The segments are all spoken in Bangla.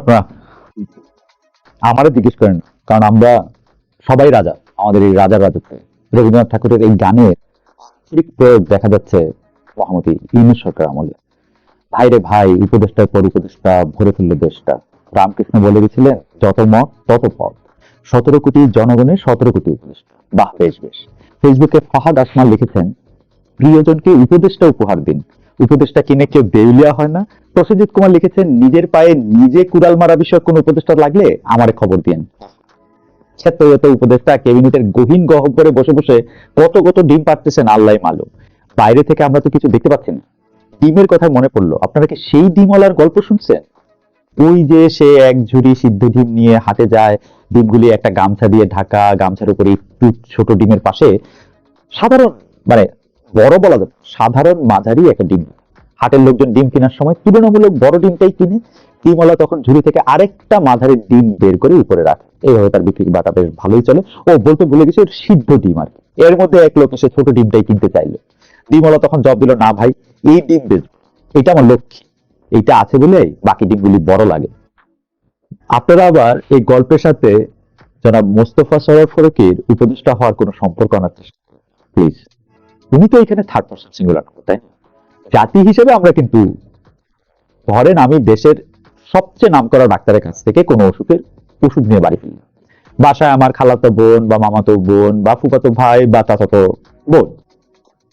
আপনারা আমারে জিজ্ঞেস করেন, কারণ আমরা সবাই রাজা, আমাদের এই রাজার রাজত্বে। রবীন্দ্রনাথ ঠাকুরের এই গানের আক্ষরিক প্রয়োগ দেখা যাচ্ছে মহামতি ইউনুস সরকার আমলে। ভাইরে ভাই, উপদেষ্টার পর উপদেষ্টা, ভরে ফেলল দেশটা। রামকৃষ্ণ বলে গেছিলেন, যত মত, তত পথ সতেরো কোটি জনগণের সতেরো কোটি উপদেষ্টা। বাহ, বেশ বেশ। ফেসবুকে ফাহাদ আসমান লিখেছেন, প্রিয়জনকে উপদেষ্টা উপহার দিন। উপদেষ্টা কিনে কেউ দেউলিয়া হয় না। প্রসেনজিৎ কুমার লিখেছেন, নিজের পায়ে নিজে কুড়াল মারা বিষয়ক কোন উপদেষ্টা লাগলে আমারে খবর দিন ছেত্রগত উপদেষ্টা ক্যাবিনেটের গহীন গহ্বরে বসে বসে কত কত ডিম পাড়তেছেন আল্লাহ মালু। বাইরে থেকে আমরা তো কিছু দেখতে পাচ্ছি না। ডিমের কথা মনে পড়ল, আপনারা কি সেই ডিমওয়ালার গল্প শুনছেন? ওই যে সে এক ঝুড়ি সিদ্ধ ডিম নিয়ে হাতে যায়, ডিমগুলি একটা গামছা দিয়ে ঢাকা, গামছার উপরে একটু ছোট ডিমের পাশে। সাধারণ মানে বড় বলা যাবে সাধারণ মাঝারি একটা ডিম। হাটের লোকজন ডিম কেনার সময় তুলনামূলক বড় ডিমটাই কিনে ডিমওয়ালা তখন ঝুড়ি থেকে আরেকটা মাঝারি ডিম বের করে উপরে রাখে। এইভাবে তার বিক্রি বাটা বেশ ভালোই চলে। ও বলতে ভুলে গেছে সিদ্ধ ডিম আর কি। এর মধ্যে এক লোক এসে ছোট ডিমটাই কিনতে চাইলো। ডিমওয়ালা তখন জব দিল, না ভাই, এই ডিম বেচবো এটা আমার লক্ষ্য এইটা আছে বলে বাকি ডিমগুলি বড় লাগে। আপনারা আবার এই গল্পের সাথে জনাব মোস্তফা সরোয়ার ফরকির উপদেষ্টা হওয়ার কোনো সম্পর্ক আনার চেষ্টা প্লিজ। উনি তো এখানে থার্ড পার্সন সিঙ্গুলার তাই না? জাতি হিসেবে আমরা কিন্তু ধরেন আমি দেশের সবচেয়ে নামকরা ডাক্তারের কাছ থেকে কোনো অসুখের ওষুধ নিয়ে বাড়ি ফিরি বাসায় আমার খালাতো বোন বা মামাতো বোন বা ফুফাতো ভাই বা চাচাতো বোন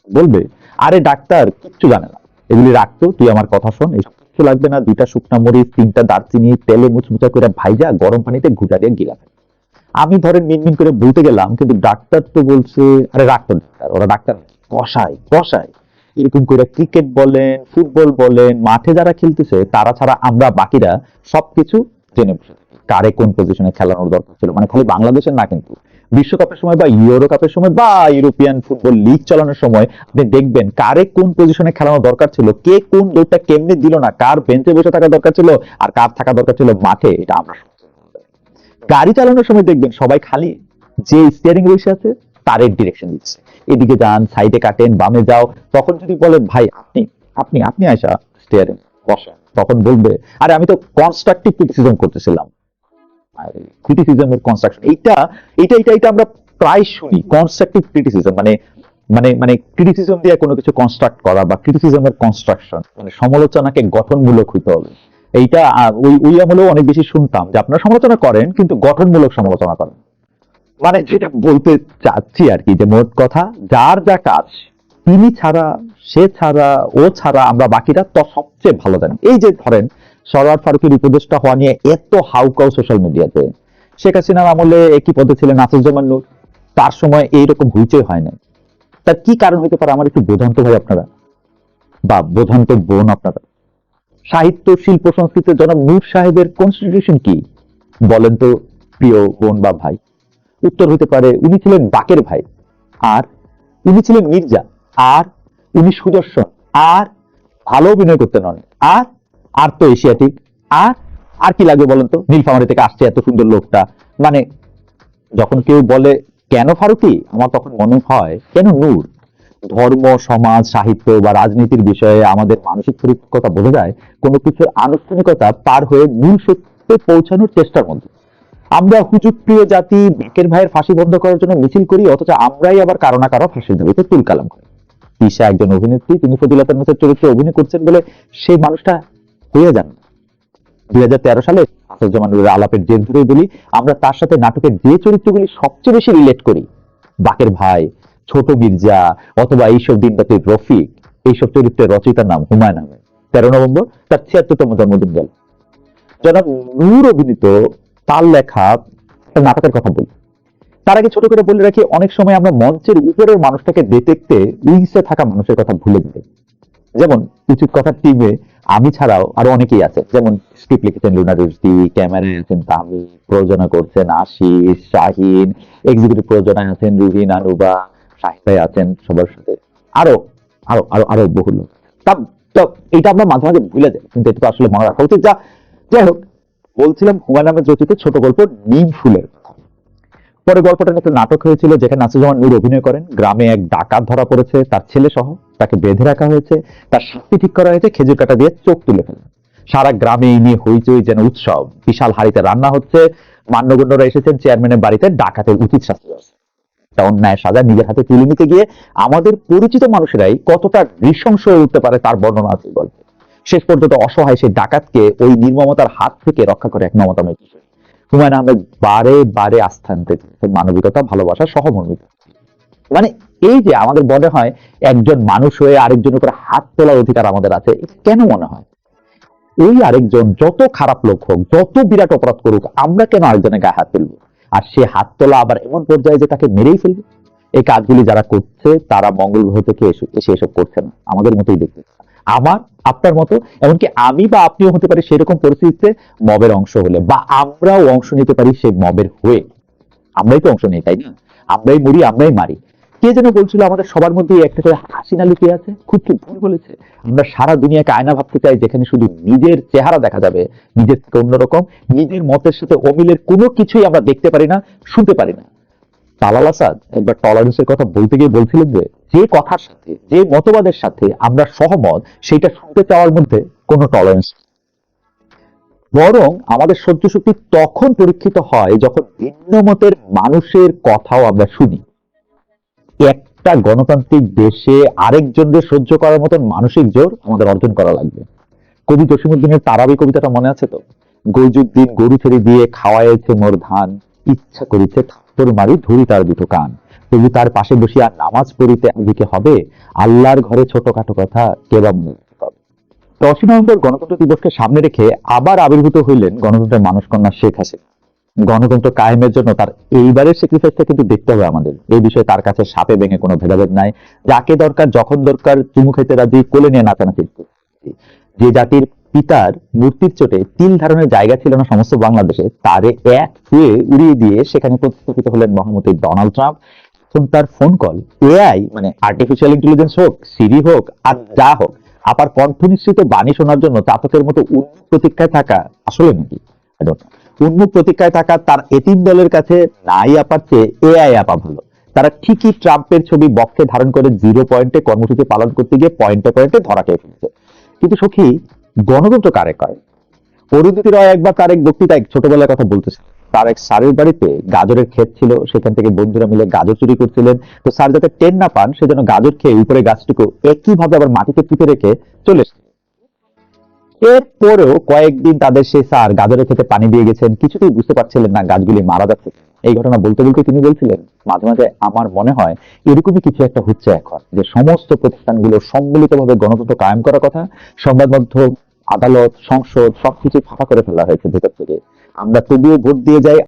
বলবে, আরে ডাক্তার, কিচ্ছু জানে না এগুলি রাখতো তুই আমার কথা শোন এসব কিচ্ছু লাগবে না দুইটা শুকনা মরিচ, তিনটা দারচিনি, তেলে মুচমুচা করে ভাইজা, গরম পানিতে ঘুটা দিয়ে গিলা। আমি ধরেন মিনমিন করে বলতে গেলাম, কিন্তু ডাক্তার তো বলছে, আরে রাখতো ডাক্তার, ওরা ডাক্তার কষায় কষায় এরকম করে ক্রিকেট বলেন, ফুটবল বলেন, মাঠে যারা খেলতেছে, তারা ছাড়া আমরা বাকিরা সবকিছু জেনে বসে কারে কোন পজিশনে খেলানোর দরকার ছিল মানে খালি বাংলাদেশের না কিন্তু, বিশ্বকাপের সময় বা ইউরো কাপের সময় বা ইউরোপিয়ান ফুটবল লিগ চালানোর সময় আপনি দেখবেন কারে কোন পজিশনে খেলানো দরকার ছিল, কে কোন দৌড়টা কেমনে দিল না, কার বেঞ্চে বসে থাকা দরকার ছিল, আর কার থাকা দরকার ছিল মাঠে, এটা আমরা। গাড়ি চালানোর সময় দেখবেন সবাই খালি যে স্টিয়ারিং বসে আছে, তারের ডিরেকশন দিচ্ছে। এদিকে যান সাইডে কাটেন, বামে যাও। তখন যদি বলেন, ভাই, আপনি আপনি আপনি আয়সা স্টিয়ারিং বসেন। তখন বলবে, আরে, আমি তো কনস্ট্রাকটিভ ক্রিটিসিজম করতেছিলাম। ক্রিটিসিজমের কনস্ট্রাকশন এইটা এইটা এইটা এটা আমরা প্রায় শুনি। কনস্ট্রাকটিভ ক্রিটিসিজম মানে মানে মানে ক্রিটিসিজম দিয়ে কোনো কিছু কনস্ট্রাক্ট করা বা ক্রিটিসিজমের কনস্ট্রাকশন মানে সমালোচনাকে গঠনমূলক হইতে হবে। এইটা ওই ওই আমলেও অনেক বেশি শুনতাম যে আপনারা সমালোচনা করেন, কিন্তু গঠনমূলক সমালোচনা করেন। মানে যেটা বলতে চাচ্ছি আর কি, যে মোট কথা, যার যা কাজ, তিনি ছাড়া, সে ছাড়া, ও ছাড়া, আমরা বাকিরা তো সবচেয়ে ভালো জানি। এই যে ধরেন, সরওয়ার ফারুকের উপদেষ্টা হওয়া নিয়ে এত হাউকাউ সোশ্যাল মিডিয়াতে শেখ হাসিনার আমলে একই পদে ছিলেন নাসিরুজ্জামান নূর। তার সময় এইরকম হইচই হয় নাই। তার কি কারণ হইতে পারে, আমার একটু বোধান্ত ভাই আপনারা, বা বোধান্ত বোন আপনারা? সাহিত্য, শিল্প সংস্কৃতিতে জনাব নূর সাহেবের কনস্টিটিউশন কি? বলেন তো, প্রিয় বোন বা ভাই। উত্তর হতে পারে, উনি ছিলেন বাকের ভাই। আর উনি ছিলেন মির্জা। আর উনি সুদর্শন। আর ভালো অভিনয় করতে নন। আর আর তো এশিয়াটিক। আর আর কি লাগবে বলেন তো? নীলফামারি থেকে আসছে এত সুন্দর লোকটা। মানে যখন কেউ বলে, কেন ফারুকি? আমার তখন মনে হয়, কেন নূর? ধর্ম, সমাজ, সাহিত্য বা রাজনীতির বিষয়ে আমাদের মানসিক পরিপক্কতা বোঝা যায়, কোনো কিছুর আনুষ্ঠানিকতা পার হয়ে মূল সত্যে পৌঁছানোর চেষ্টার মধ্যে। আমরা হুজুগ প্রিয় জাতি বাকের ভাইয়ের ফাঁসি বন্ধ করার জন্য মিছিল করি, অথচ আমরাই আবার কারও না কারও ফাঁসির দাবিতে তুল কালাম করি। তিশা একজন অভিনেত্রী, তিনি ফজিলাতের নাসের চরিত্রে অভিনয় করছেন বলে সেই মানুষটা হয়ে যান। দুই হাজার তেরো সালে আসাদুজ্জামানুরের আলাপের জের ধরেই বলি, আমরা তার সাথে নাটকের যে চরিত্রগুলি সবচেয়ে বেশি রিলেট করি, বাকের ভাই ছোট মির্জা অথবা এইসব দিনবাতির রফিক, এইসব চরিত্রের রচয়িতার নাম হুমায়ুন আহমেদ। তেরো নভেম্বর তার ছিয়াত্তরতম জন্মদিন গেল জনাব নূর অভিনীত তার লেখা একটা নাটকের কথা বলি। তার আগে ছোট করে বলে রাখি, অনেক সময় আমরা মঞ্চের উপরের মানুষটাকে দেখতে উইংসে থাকা মানুষের কথা ভুলে যাই। যেমন উচিত কথার টিমে আমি ছাড়াও আরও অনেকেই আছে, যেমন স্ক্রিপ্ট লিখেছেন লুনা রুশদি, ক্যামেরায় আছেন তামি প্রযোজনা করছেন আশিস, শাহিন এক্সিকিউটিভ প্রযোজনায় আছেন রুহিন আনুবা সাহিত্যায় আছেন সবার সাথে। আরও আরও আরও আরও বহু লোক। তা, তো এটা আমরা মাঝে মাঝে ভুলে যাই, কিন্তু এটা তো আসলে মনে রাখা উচিত যা, যাই হোক, বলছিলাম হুমায়ুন আহমেদ রচিত ছোট গল্প নিম ফুলের। পরে গল্পটা একটা নাটক হয়েছিল যেখানে নাসিরুজ্জামান নূর অভিনয় করেন। গ্রামে এক ডাকাত ধরা পড়েছে, তার ছেলে সহ, তাকে বেঁধে রাখা হয়েছে, তার শাস্তি ঠিক করা হয়েছে, খেজুর কাটা দিয়ে চোখ তুলে ফেলে। সারা গ্রামে এই নিয়ে হইচই যেন উৎসব। বিশাল হাড়িতে রান্না হচ্ছে। মান্যগণ্যরা এসেছেন চেয়ারম্যানের বাড়িতে, ডাকাতের উচিত শাস্তি হচ্ছে একটা অন্যায় সাজা নিজের হাতে তুলে নিতে গিয়ে আমাদের পরিচিত মানুষেরাই কতটা নৃশংস হয়ে উঠতে পারে তার বর্ণনা আছে গল্পে। শেষ পর্যন্ত অসহায় সেই ডাকাতকে ওই নির্মমতার হাত থেকে রক্ষা করে এক মমতাময় কিশোর হুমায়ুন আহমেদ বারে বারে আস্থা আনতে মানবিকতা, ভালোবাসা, সহমর্মিতা। মানে এই যে আমাদের মনে হয় একজন মানুষ হয়ে আরেকজনের উপর হাত তোলার অধিকার আমাদের আছে কেন মনে হয়? ওই আরেকজন যত খারাপ লোক হোক, যত বিরাট অপরাধ করুক, আমরা কেন আরেকজনের গায়ে হাত ফেলব আর সে হাত তোলা আবার এমন পর্যায়ে যে তাকে মেরেই ফেলবে। এই কাজগুলি যারা করছে, তারা মঙ্গল গ্রহ থেকে এসে এসে এসব করছে না। আমাদের মতোই দেখতে আমার, আপনার মতো, এমনকি আমি বা আপনিও হতে পারি সেরকম পরিস্থিতিতে মবের অংশ হলে বা আমরাও অংশ নিতে পারি সেই মবের হয়ে। আমরাই তো অংশ নিই, তাই না? আমরাই মরি, আমরাই মারি। কে যেন বলছিল আমাদের সবার মধ্যে একটা করে হাসিনা লুকিয়ে আছে? খুব কি ভুল বলেছে। আমরা সারা দুনিয়াকে আয়না ভাবতে চাই যেখানে শুধু নিজের চেহারা দেখা যাবে, নিজের থেকে অন্যরকম, নিজের মতের সাথে অমিলের কোনো কিছুই আমরা দেখতে পারি না, শুনতে পারি না। তালাল আসাদ একবার টলারেন্সের কথা বলতে গিয়ে বলছিলেন যে যে কথার সাথে, যে মতবাদের সাথে আমরা সহমত, সেটা শুনতে চাওয়ার মধ্যে কোনো টলারেন্স বরং আমাদের সহ্য শক্তি তখন পরীক্ষিত হয় যখন ভিন্ন মতের মানুষের কথাও আমরা শুনি। একটা গণতান্ত্রিক দেশে আরেকজনকে সহ্য করার মতন মানসিক জোর আমাদের অর্জন করা লাগবে? কবি জসিমুদ্দিনের তারাবি কবিতাটা মনে আছে তো? গৈজুদ্দিন গরু ছেড়ে দিয়ে খাওয়াইছে মোর ধান, ইচ্ছা করিছে থাপ্পর মারি ধরি তার দুটো কান। তবু তার পাশে বসিয়া নামাজ পড়িতে আজকে হবে? আল্লাহর ঘরে ছোটখাটো কথা কেবা হবে দশই নভেম্বর গণতন্ত্র দিবসকে সামনে রেখে আবার আবির্ভূত হইলেন গণতন্ত্রের মানুষ কন্যা শেখ হাসিনা। গণতন্ত্র কায়েমের জন্য তার এইবারের স্যাক্রিফাইসটা কিন্তু দেখতে হবে আমাদের। এই বিষয়ে তার কাছে সাপে ভেঙে কোনো ভেদাভেদ নাই। যাকে দরকার, যখন দরকার, চুমু খেতে রাজি, কোলে নিয়ে নাচানাচি। যে জাতির পিতার মূর্তির চোটে তিল ধারণের জায়গা ছিল না সমস্ত বাংলাদেশে, তারে এক ছুঁয়ে উড়িয়ে দিয়ে সেখানে প্রতিস্থাপিত হলেন মহামতি ডোনাল্ড ট্রাম্প। এখন তার ফোন কল এআই মানে আর্টিফিশিয়াল ইন্টেলিজেন্স হোক সিরি হোক, আর যা হোক, আপার কণ্ঠ নিশ্চিত বাণী শোনার জন্য চাতকের মতো উন্মুখ প্রতীক্ষায় থাকা আসলে নাকি? উন্মুখ প্রতীক্ষায় থাকা তার এতিম দলের কাছে নাই আপার চেয়ে এআই আপা ভালো। তারা ঠিকই ট্রাম্পের ছবি বক্ষে ধারণ করে জিরো পয়েন্টে কর্মসূচি পালন করতে গিয়ে পয়েন্টে পয়েন্টে ধরা খেয়ে ফেলছে। কিন্তু সখী, গণতন্ত্র কারে কয় অরুন্ধতী রয় একবার তার এক বক্তৃতায় ছোটবেলার কথা বলতেছে তার এক সারের বাড়িতে গাজরের ক্ষেত ছিল, সেখান থেকে বন্ধুরা মিলে গাজর চুরি করছিলেন। তো স্যার যাতে টেন না পান সেজন্য গাজর খেয়ে উপরে গাছটুকু একইভাবে আবার মাটিতে পুঁতে রেখে চলে এসেছে। এরপরেও কয়েকদিন তাদের সেই স্যার গাজরে খেতে পানি দিয়ে গেছেন। কিছুতেই বুঝতে পারছিলেন না গাছগুলি মারা যাচ্ছে। এই ঘটনা বলতে বলতে তিনি বলছিলেন, মাঝে মাঝে আমার মনে হয় এরকমই কিছু একটা হচ্ছে এখন, যে সমস্ত প্রতিষ্ঠানগুলো সম্মিলিতভাবে গণতন্ত্র কায়েম করার কথা, সংবাদ মাধ্যম, আদালত, সংসদ সবকিছু ফাঁকা করে ফেলা হয়েছে ভেতর থেকে। আমরা তবুও ভোট দিয়ে যাই।